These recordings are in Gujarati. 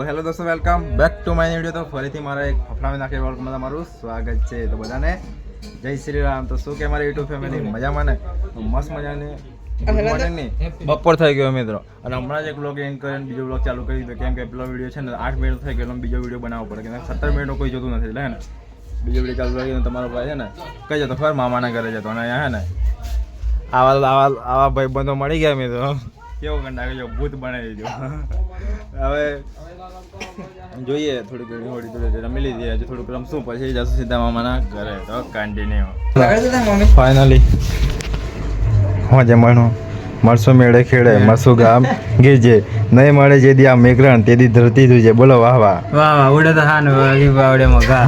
તો હેલો દોસ્તો welcome back to my video તો ફરીથી મારા એક ફફડામાં નાખે વર્ગમાં તમારું સ્વાગત છે તો બધાને. જય શ્રી રામ. તો શું કે મારી યુટ્યુબ ફેમિલી મજામાં ને? મસ્ત મજાની. બપોર થઈ ગયો મિત્રો. અને હમણાં જ એક બ્લોગ એન્ડ કરીને બીજો બ્લોગ ચાલુ કરી દીધો કેમ કે પેલો વીડિયો છે ને આઠ મિનિટ થઈ ગયો બીજો વીડિયો બનાવવો પડે. કે સત્તર મિનિટનો કોઈ જોતું નથી એટલે હે ને. બીજો વીડિયો ચાલુ કરીને તમારો ભાઈ છે ને કઈ જતો ખબર મામાના ઘરે જતો. અને અહીંયા હે ને આવા આવા આવા ભાઈબંધો મળી ગયા મિત્રો. કેવું કંટાળો જો ભૂત બનાવી દીધો હવે જોઈએ થોડીક ઘણી થોડી થોડી રમી લીધી હજુ થોડુંક રમશું પછી જશું સીધા મામાના ઘરે તો કન્ટિન્યુ ફાઇનલી હું જમવાનું મળશું મેળે ખેડે મળશું ગામ ગીજે નહીં મળે જે દી આ મેઘરણ તે દી ધરતી તુજે બોલો વાહ વાહ વાહ વાહ ઉડે તો હાન વાગી બાવડે મગા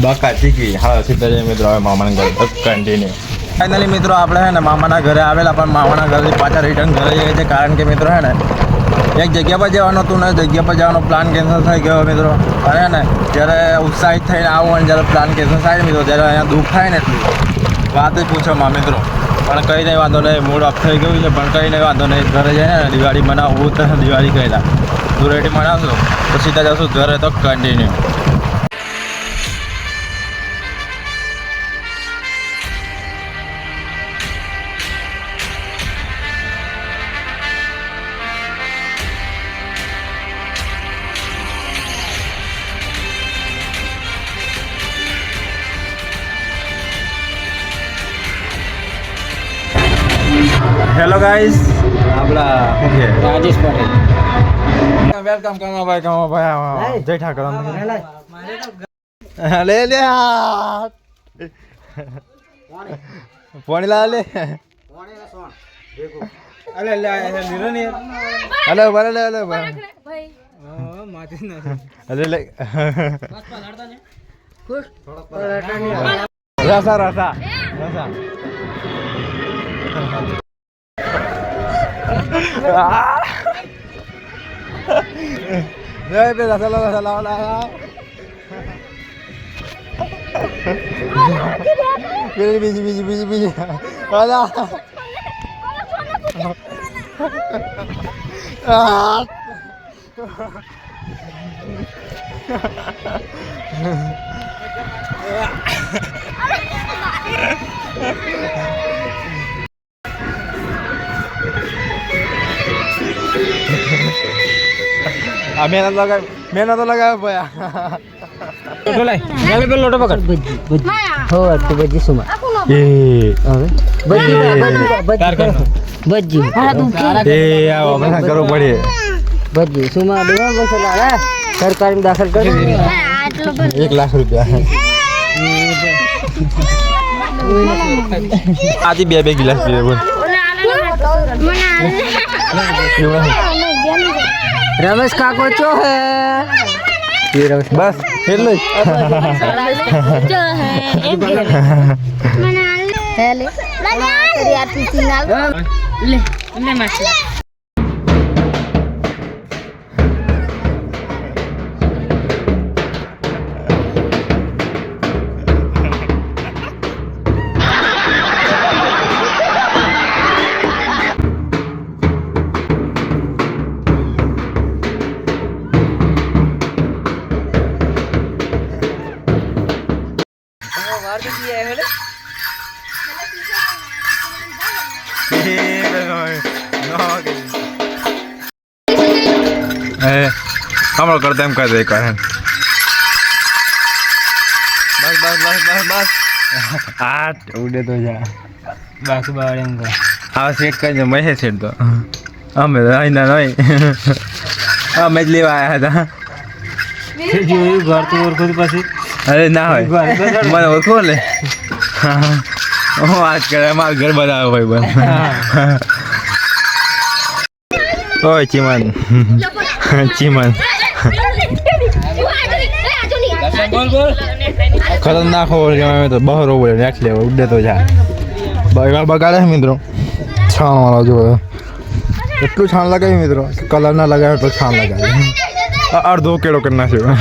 બાકા ચીકી હા સીધા જઈએ મિત્રો હવે મામાને ઘરે કન્ટિન્યુ ફાઇનલી મિત્રો, આપણે હે ને મામાના ઘરે આવેલા, પણ મામાના ઘરેથી પાછા રિટર્ન ઘરે જઈએ છીએ. કારણ કે મિત્રો હે ને, એક જગ્યા પર જવાનું હતું ને, જગ્યા પર જવાનો પ્લાન કેન્સલ થઈ ગયો મિત્રો. અને ને, જ્યારે ઉત્સાહિત થઈને આવું અને જ્યારે પ્લાન કેન્સલ થાય ને મિત્રો, ત્યારે અહીંયા દુઃખ થાય ને એટલું. વાત જ પૂછો માં મિત્રો. પણ કંઈ નહીં, વાંધો નહીં મૂડ ઓફ થઈ ગયું છે, પણ કંઈ નહીં, વાંધો નહીં. ઘરે જઈને ને, દિવાળી મનાવવું તો દિવાળી કહેલા ધૂળેટી મનાવશું? તો સીધા જશું, ઘરે તો કન્ટિન્યુ હેલો ગાઈસ આપણા શું કે રાજેશ પટેલ. વેલકમ કમાભાઈ કમાભાઈ ભાઈ જય ઠાકર લે લે. પાણી લા લે. અલે લે આ લીરો ને અલે બરે લે અલે બરે અલે લે. રસા રસા. રસા. જય બે રસા લા રસા લાવ લાવ બીજી બીજી બીજી બીજી બીજી અલા આ આ મેના લગાવ મેના તો લગાવ ભયા. લોટો લાય ચાલે પેલો લોટો પકડ. બજી બજી હો તો બજી સુમા એ. હવે? બજી બજી બજી બજી એ આવો આપણે કરવું પડે. બજી સુમા દેવા બસ લાલા સરકારી દાખલ કરી. એક લાખ રૂપિયા. આજે બે બે ગિલાસ પીવે બોલ. રમેશ કાકો ચો હે એ રમેશ બસ એટલું જ એ હમણાં કરતા એમ કહે એક બસ બસ બસ બસ બસ. આ ઉડે તો જા. બાસુ બાવડે મગા હા સેટ કરી મેં સેટ તો. અમે અહીં ના નહીં. અમે જ લેવા આવ્યા હતા. જોયું ઘર તો ઓળખું પછી. અરે ના હોય. મને ઓળખો ને? હું વાત કરે મારા ઘર બનાવે ભાઈ બસ. ઓય ચીમન. ચીમન. ખતરનાક હોવો કહેવાય તો બહારો બોલે નાખ લેવો, ઉડે તો જા. બગાડ બગાડે મિત્રો. છાણ વાળો જો. એટલું છાણ લગાવ્યું મિત્રો? કલર ના લગાવે તો છાણ લગાવે અડધો કેળો કરી નાખ્યો.